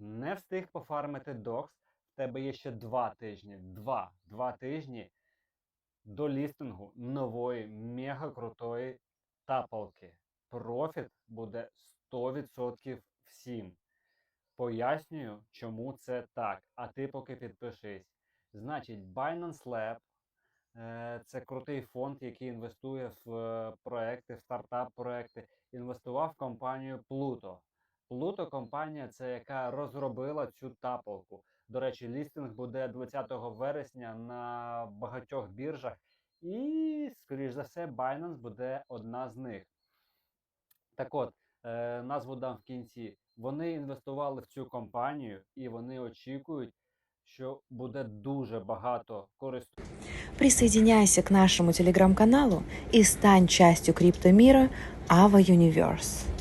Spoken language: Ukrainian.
Не встиг пофармити докс, в тебе є ще два тижні. Два, два тижні до лістингу нової мега крутої тапалки. Профіт буде 100% всім. Пояснюю, чому це так. А ти поки підпишись. Значить, Binance Lab е, це крутий фонд, який інвестує в е, проекти, в стартап-проекти. Інвестував в компанію Pluto. Pluto компанія це яка розробила цю тапалку. До речі, лістинг буде 20 вересня на багатьох біржах, і, скоріш за все, Binance буде одна з них. Так от, е, назву дам в кінці. Вони інвестували в цю компанію і вони очікують, що буде дуже багато користувачів. Присоединяйся к нашему телеграм-каналу и стань частью криптомира Ava Universe.